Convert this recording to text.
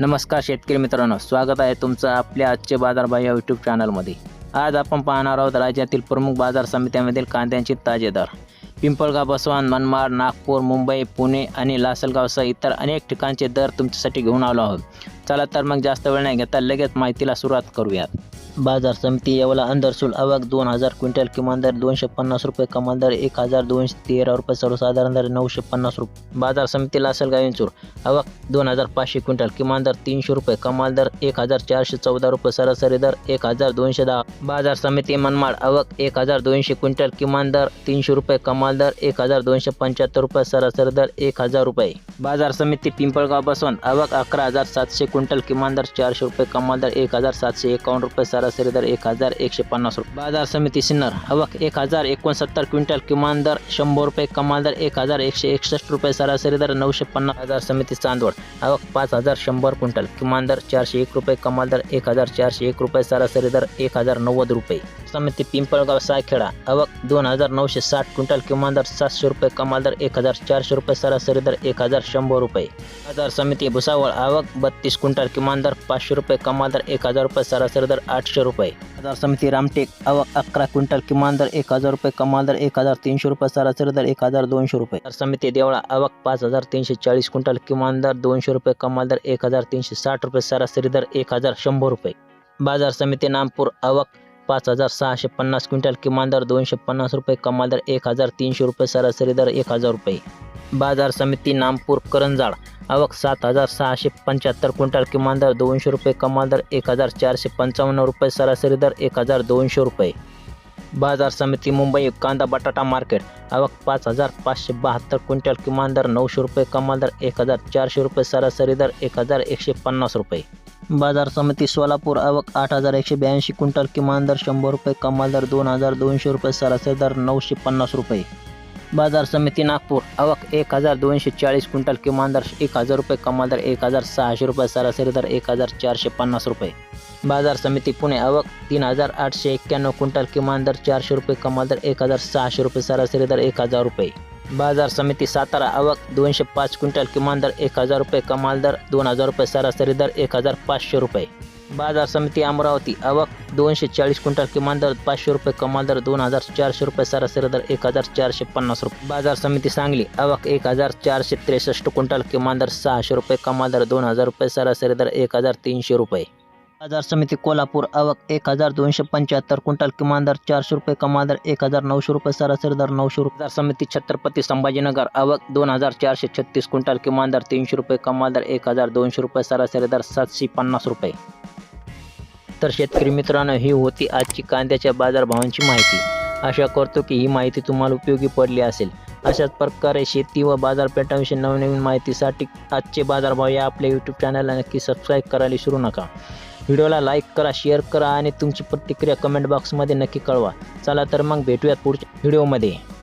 नमस्कार शेतकरी मित्रांनो स्वागत आहे तुमचं आपल्या आजचे बाजारभाव या यूट्यूब चॅनलमध्ये आज आपण पाहणार आहोत राज्यातील प्रमुख बाजार समित्यांमधील कांद्यांचे ताजे दर. पिंपळगाव बसवान मनमाड नागपूर मुंबई पुणे आणि लासलगावसह इतर अनेक ठिकाणचे दर तुमच्यासाठी घेऊन आलो आहोत. चला तर मग जास्त वेळ नाही घेता लगेच माहितीला सुरुवात करूयात. बाजार समिती येवला अंदरसूल आवक दोन हजार क्विंटल किमान दर दोनशे पन्नास रुपये कमाल दर एक हजार दोनशे तेरा रुपये सर्वसाधारण दर नऊशे पन्नास रुपये बाजार समिती असेल इंचूर आवक दोन हजार पाचशे क्विंटल किमान दर तीनशे रुपये कमाल दर एक हजार चारशे चौदा रुपये सरासरी दर एक हजार दोनशे दहा. बाजार समिती मनमाड आवक एक हजार दोनशे क्विंटल किमान दर तीनशे रुपये कमाल दर एक हजार दोनशे पंच्याहत्तर रुपये सरासरी दर एक हजार रुपये. बाजार समिती पिंपळगाव बसवंत आवक अकरा हजार सातशे क्विंटल किमान दर चारशे रुपये कमाल दर एक हजार सातशे एकावन्न रुपये सरासरी दर एक हजार एकशे पन्नास रुपये. बाजार समिती सिन्नर हवक एक हजार एकोणसत्तर क्विंटल किमान दर शंभर रुपये कमाल दर एक हजार एकशे एकसष्ट रुपये सरासरी दर नऊशे पन्नास. बाजार समिती चांदवड आवक पाच हजार शंभर क्विंटल किमान दर चारशे एक रुपये कमाल दर एक हजार चारशे एक रुपये सरासरी दर एक हजार नव्वद रुपये. समिती पिंपळगाव सायखेडा आवक दोन हजार नऊशे साठ क्विंटल किमान दर सातशे रुपये कमाल दर एक हजार चारशे रुपये सरासरी दर एक हजार शंभर रुपये. बाजार समिती भुसावळ आवक बत्तीस क्विंटल किमान दर पाचशे रुपये कमाल दर एक हजार रुपये सरासरी दर आठशे रुपये. बाजार समिती रामटेक आवक अकरा क्विंटल किमान दर एक हजार रुपये कमाल दर एक हजार तीनशे रुपये सरासरी दर एक हजार दोनशे रुपये. बाजार समिती देवळा आवक पाच हजार तीनशे चाळीस क्विंटल किमान दर दोनशे रुपये कमाल दर एक हजार तीनशे साठ रुपये सरासरी दर एक हजार शंभर रुपये. बाजार समिती नामपूर आवक पाच हजार सहाशे पन्नास क्विंटल किमान दर दोनशे पन्नास रुपये कमाल दर एक हजार तीनशे रुपये सरासरी दर एक हजार रुपये. बाजार समिती नामपूर करंजाड आवक सात हजार सहाशे पंच्याहत्तर क्विंटल किमान दर दोनशे रुपये कमाल दर एक हजार चारशे पंचावन्न रुपये सरासरी दर एक हजार दोनशे रुपये. बाजार समिती मुंबई कांदा बटाटा मार्केट. आवक पाच हजार पाचशे बहात्तर क्विंटल किमान दर नऊशे रुपये कमाल दर एक हजार चारशे रुपये सरासरी दर एक हजार एकशे पन्नास रुपये. बाजार समिती सोलापूर आवक आठ हजार एकशे ब्याऐंशी क्विंटल किमान दर शंभर रुपये कमाल दर दोन हजार दोनशे रुपये सरासरी दर नऊशे पन्नास रुपये. बाजार समिती नागपूर आवक एक हजार दोनशे चाळीस क्विंटल किमान दर एक हजार रुपये कमाल दर एक हजार सहाशे रुपये सरासरी दर एक हजार चारशे पन्नास रुपये. बाजार समिती पुणे आवक तीन हजार आठशे एक्क्याण्णव क्विंटल किमान दर चारशे रुपये कमाल दर एक हजार सहाशे रुपये सरासरी दर एक हजार रुपये. बाजार समिती सातारा आवक दोनशे पाच क्विंटल किमान दर एक हजार रुपये कमाल दर दोन हजार रुपये सरासरी दर एक हजार पाचशे रुपये. बाजार समिती अमरावती आवक दोनशे चाळीस क्विंटल किमान दर पाचशे रुपये कमाल दर दोन हजार चारशे रुपये सरासरी दर एक हजार चारशे पन्नास रुपये. बाजार समिती सांगली आवक एक हजार चारशे त्रेसष्ट क्विंटल किमान दर सहाशे रुपये कमाल दर दोन हजार रुपये सरासरी दर एक हजार तीनशे रुपये. बाजार समिती कोल्हापूर आवक एक हजार दोनशे पंच्याहत्तर क्विंटल किमान दर चारशे रुपये कमाल दर एक हजार नऊशे रुपये सरासरी दर नऊशे रुपये. बाजार समिती छत्रपती संभाजीनगर आवक दोन हजार चारशे छत्तीस क्विंटल किमान दर तीनशे रुपये कमाल दर एक हजार दोनशे रुपये सरासरी दर सातशे पन्नास रुपये. तर शेतकरी मित्रांनो ही होती आजची कांद्याच्या बाजारभावांची माहिती. आशा करतो की ही माहिती तुम्हाला उपयोगी पडली असेल. अशाच प्रकारे शेती व बाजारपेठांविषयी नवनवीन माहितीसाठी आजचे बाजारभाव या आपल्या यूट्यूब चॅनलला नक्की सबस्क्राईब करायला विसरू नका. व्हिडिओला लाईक करा शेअर करा आणि तुमची प्रतिक्रिया कमेंट बॉक्समध्ये नक्की कळवा. चला तर मग भेटूयात पुढच्या व्हिडिओमध्ये